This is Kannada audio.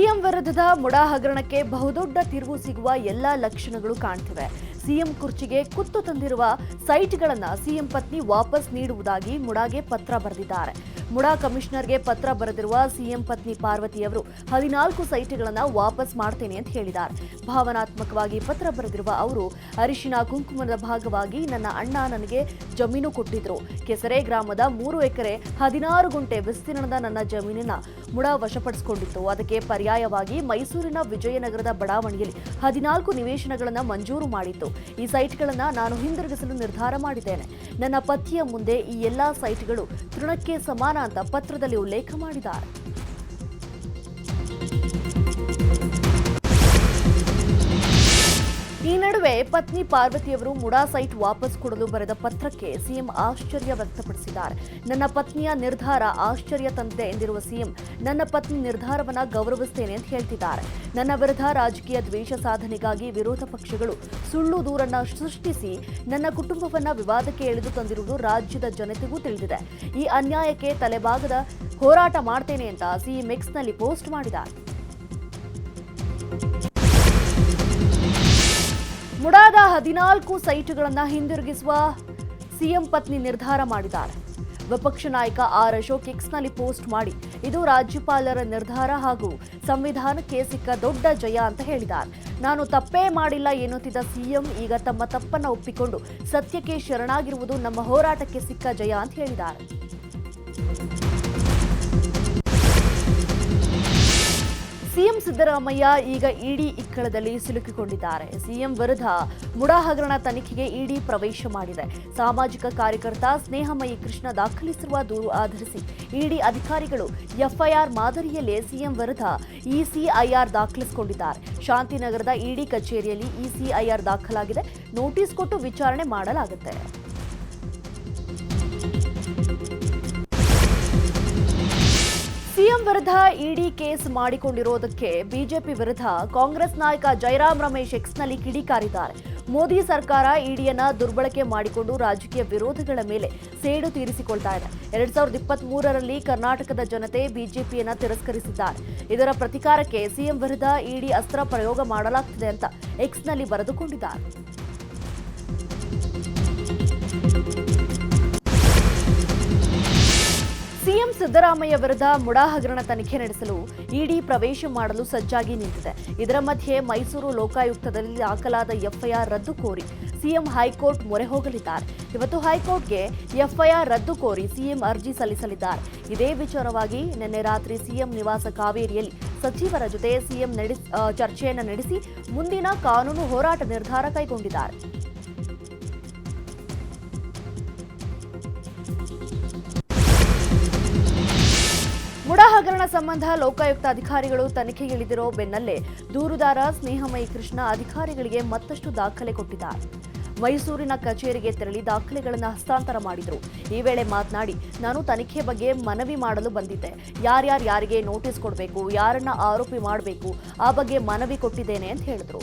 ಸಿಎಂ ವಿರುದ್ಧದ ಮುಡಾ ಹಗರಣಕ್ಕೆ ಬಹುದೊಡ್ಡ ತಿರುವು ಸಿಗುವ ಎಲ್ಲಾ ಲಕ್ಷಣಗಳು ಕಾಣ್ತಿವೆ. ಸಿಎಂ ಕುರ್ಚಿಗೆ ಕುತ್ತು ತಂದಿರುವ ಸೈಟ್ಗಳನ್ನು ಸಿಎಂ ಪತ್ನಿ ವಾಪಸ್ ನೀಡುವುದಾಗಿ ಮುಡಾಗೆ ಪತ್ರ ಬರೆದಿದ್ದಾರೆ. ಮುಡಾ ಕಮಿಷನರ್ಗೆ ಪತ್ರ ಬರೆದಿರುವ ಸಿಎಂ ಪತ್ನಿ ಪಾರ್ವತಿಯವರು ಹದಿನಾಲ್ಕು ಸೈಟ್ಗಳನ್ನು ವಾಪಸ್ ಮಾಡ್ತೇನೆ ಅಂತ ಹೇಳಿದ್ದಾರೆ. ಭಾವನಾತ್ಮಕವಾಗಿ ಪತ್ರ ಬರೆದಿರುವ ಅವರು, ಅರಿಶಿನ ಕುಂಕುಮದ ಭಾಗವಾಗಿ ನನ್ನ ಅಣ್ಣ ನನಗೆ ಜಮೀನು ಕೊಟ್ಟಿದ್ರು. ಕೆಸರೆ ಗ್ರಾಮದ ಮೂರು ಎಕರೆ ಹದಿನಾರು ಗುಂಟೆ ವಿಸ್ತೀರ್ಣದ ನನ್ನ ಜಮೀನಿನ ಮುಡಾ ವಶಪಡಿಸಿಕೊಂಡಿತ್ತು. ಅದಕ್ಕೆ ಪರ್ಯಾಯವಾಗಿ ಮೈಸೂರಿನ ವಿಜಯನಗರದ ಬಡಾವಣೆಯಲ್ಲಿ ಹದಿನಾಲ್ಕು ನಿವೇಶನಗಳನ್ನು ಮಂಜೂರು ಮಾಡಿತ್ತು. ಈ ಸೈಟ್ಗಳನ್ನು ನಾನು ಹಿಂದಿರುಗಿಸಲು ನಿರ್ಧಾರ ಮಾಡಿದ್ದೇನೆ. ನನ್ನ ಪತಿಯ ಮುಂದೆ ಈ ಎಲ್ಲಾ ಸೈಟ್ಗಳು ತೃಣಕ್ಕೆ ಸಮಾನ ಅಂತ ಪತ್ರದಲ್ಲಿ ಉಲ್ಲೇಖ ಮಾಡಿದ್ದಾರೆ. ಈ ನಡುವೆ ಪತ್ನಿ ಪಾರ್ವತಿಯವರು ಮುಡಾ ಸೈಟ್ ವಾಪಸ್ ಕೊಡಲು ಬರೆದ ಪತ್ರಕ್ಕೆ ಸಿಎಂ ಆಶ್ಚರ್ಯ ವ್ಯಕ್ತಪಡಿಸಿದ್ದಾರೆ. ನನ್ನ ಪತ್ನಿಯ ನಿರ್ಧಾರ ಆಶ್ಚರ್ಯ ತಂದಿದೆ ಎಂದಿರುವ ಸಿಎಂ, ನನ್ನ ಪತ್ನಿ ನಿರ್ಧಾರವನ್ನು ಗೌರವಿಸ್ತೇನೆ ಅಂತ ಹೇಳ್ತಿದ್ದಾರೆ. ನನ್ನ ವಿರುದ್ಧ ರಾಜಕೀಯ ದ್ವೇಷ ಸಾಧನೆಗಾಗಿ ವಿರೋಧ ಪಕ್ಷಗಳು ಸುಳ್ಳು ದೂರನ್ನ ಸೃಷ್ಟಿಸಿ ನನ್ನ ಕುಟುಂಬವನ್ನ ವಿವಾದಕ್ಕೆ ಎಳೆದು ತಂದಿರುವುದು ರಾಜ್ಯದ ಜನತೆಗೂ ತಿಳಿದಿದೆ. ಈ ಅನ್ಯಾಯಕ್ಕೆ ತಲೆಬಾಗದ ಹೋರಾಟ ಮಾಡ್ತೇನೆ ಅಂತ ಸಿಎಂ ಎಕ್ಸ್ನಲ್ಲಿ ಪೋಸ್ಟ್ ಮಾಡಿದ್ದಾರೆ. ಮುಡಾದ ಹದಿನಾಲ್ಕು ಸೈಟ್ಗಳನ್ನು ಹಿಂದಿರುಗಿಸುವ ಸಿಎಂ ಪತ್ನಿ ನಿರ್ಧಾರ ಮಾಡಿದ್ದಾರೆ. ವಿಪಕ್ಷ ನಾಯಕ ಆರ್ ಅಶೋಕ್ ಎಕ್ಸ್ನಲ್ಲಿ ಪೋಸ್ಟ್ ಮಾಡಿ, ಇದು ರಾಜ್ಯಪಾಲರ ನಿರ್ಧಾರ ಹಾಗೂ ಸಂವಿಧಾನಕ್ಕೆ ಸಿಕ್ಕ ದೊಡ್ಡ ಜಯ ಅಂತ ಹೇಳಿದ್ದಾರೆ. ನಾನು ತಪ್ಪೇ ಮಾಡಿಲ್ಲ ಎನ್ನುತ್ತಿದ್ದ ಸಿಎಂ ಈಗ ತಮ್ಮ ತಪ್ಪನ್ನು ಒಪ್ಪಿಕೊಂಡು ಸತ್ಯಕ್ಕೆ ಶರಣಾಗಿರುವುದು ನಮ್ಮ ಹೋರಾಟಕ್ಕೆ ಸಿಕ್ಕ ಜಯ ಅಂತ ಹೇಳಿದ್ದಾರೆ. ಸಿದ್ದರಾಮಯ್ಯ ಈಗ ಇಡಿ ಇಕ್ಕಳದಲ್ಲಿ ಸಿಲುಕಿಕೊಂಡಿದ್ದಾರೆ. ಸಿಎಂ ವಿರುದ್ಧ ಮುಡಾ ಹಗರಣ ತನಿಖೆಗೆ ಇಡಿ ಪ್ರವೇಶ ಮಾಡಿದೆ. ಸಾಮಾಜಿಕ ಕಾರ್ಯಕರ್ತ ಸ್ನೇಹಮಯಿ ಕೃಷ್ಣ ದಾಖಲಿಸಿರುವ ದೂರು ಆಧರಿಸಿ ಇಡಿ ಅಧಿಕಾರಿಗಳು ಎಫ್ಐಆರ್ ಮಾದರಿಯಲ್ಲೇ ಸಿಎಂ ವಿರುದ್ಧ ಇಸಿಐಆರ್ ದಾಖಲಿಸಿಕೊಂಡಿದ್ದಾರೆ. ಶಾಂತಿನಗರದ ಇಡಿ ಕಚೇರಿಯಲ್ಲಿ ಇಸಿಐಆರ್ ದಾಖಲಾಗಿದೆ. ನೋಟಿಸ್ ಕೊಟ್ಟು ವಿಚಾರಣೆ ಮಾಡಲಾಗುತ್ತೆ. ಸಿಎಂ ವಿರುದ್ಧ ಇಡಿ ಕೇಸ್ ಮಾಡಿಕೊಂಡಿರೋದಕ್ಕೆ ಬಿಜೆಪಿ ವಿರುದ್ಧ ಕಾಂಗ್ರೆಸ್ ನಾಯಕ ಜೈರಾಮ್ ರಮೇಶ್ ಎಕ್ಸ್ನಲ್ಲಿ ಕಿಡಿಕಾರಿದ್ದಾರೆ. ಮೋದಿ ಸರ್ಕಾರ ಇಡಿಯನ್ನ ದುರ್ಬಳಕೆ ಮಾಡಿಕೊಂಡು ರಾಜಕೀಯ ವಿರೋಧಗಳ ಮೇಲೆ ಸೇಡು ತೀರಿಸಿಕೊಳ್ತಾ ಇದೆ. ಎರಡ್ ಸಾವಿರದ ಇಪ್ಪತ್ತ್ ಮೂರರಲ್ಲಿ ಕರ್ನಾಟಕದ ಜನತೆ ಬಿಜೆಪಿಯನ್ನ ತಿರಸ್ಕರಿಸಿದ್ದಾರೆ. ಇದರ ಪ್ರತಿಕಾರಕ್ಕೆ ಸಿಎಂ ವಿರುದ್ಧ ಇಡಿ ಅಸ್ತ್ರ ಪ್ರಯೋಗ ಮಾಡಲಾಗ್ತಿದೆ ಅಂತ ಎಕ್ಸ್ನಲ್ಲಿ ಬರೆದುಕೊಂಡಿದ್ದಾರೆ. ಸಿಎಂ ಸಿದ್ದರಾಮಯ್ಯ ವಿರುದ್ಧ ಮುಡಾ ಹಗರಣ ತನಿಖೆ ನಡೆಸಲು ಇಡಿ ಪ್ರವೇಶ ಮಾಡಲು ಸಜ್ಜಾಗಿ ನಿಂತಿದೆ. ಇದರ ಮಧ್ಯೆ ಮೈಸೂರು ಲೋಕಾಯುಕ್ತದಲ್ಲಿ ದಾಖಲಾದ ಎಫ್ಐಆರ್ ರದ್ದು ಕೋರಿ ಸಿಎಂ ಹೈಕೋರ್ಟ್ ಮೊರೆ ಹೋಗಲಿದ್ದಾರೆ. ಇವತ್ತು ಹೈಕೋರ್ಟ್ಗೆ ಎಫ್ಐಆರ್ ರದ್ದು ಕೋರಿ ಸಿಎಂ ಅರ್ಜಿ ಸಲ್ಲಿಸಲಿದ್ದಾರೆ. ಇದೇ ವಿಚಾರವಾಗಿ ನಿನ್ನೆ ರಾತ್ರಿ ಸಿಎಂ ನಿವಾಸ ಕಾವೇರಿಯಲ್ಲಿ ಸಚಿವರ ಜೊತೆ ಸಿಎಂ ನಡೆಸಿ ಚರ್ಚೆಯನ್ನು ನಡೆಸಿ ಮುಂದಿನ ಕಾನೂನು ಹೋರಾಟ ನಿರ್ಧಾರ ಕೈಗೊಂಡಿದ್ದಾರೆ. ಹಗರಣ ಸಂಬಂಧ ಲೋಕಾಯುಕ್ತ ಅಧಿಕಾರಿಗಳು ತನಿಖೆಗಿಳಿದಿರೋ ಬೆನ್ನಲ್ಲೇ ದೂರುದಾರ ಸ್ನೇಹಮಯಿ ಕೃಷ್ಣ ಅಧಿಕಾರಿಗಳಿಗೆ ಮತ್ತಷ್ಟು ದಾಖಲೆ ಕೊಟ್ಟಿದ್ದಾರೆ. ಮೈಸೂರಿನ ಕಚೇರಿಗೆ ತೆರಳಿ ದಾಖಲೆಗಳನ್ನು ಹಸ್ತಾಂತರ ಮಾಡಿದರು. ಈ ವೇಳೆ ಮಾತನಾಡಿ, ನಾನು ತನಿಖೆ ಬಗ್ಗೆ ಮನವಿ ಮಾಡಲು ಬಂದಿದ್ದೆ. ಯಾರ್ಯಾರು ಯಾರಿಗೆ ನೋಟಿಸ್ ಕೊಡಬೇಕು, ಯಾರನ್ನ ಆರೋಪಿ ಮಾಡಬೇಕು, ಆ ಬಗ್ಗೆ ಮನವಿ ಕೊಟ್ಟಿದ್ದೇನೆ ಅಂತ ಹೇಳಿದ್ರು.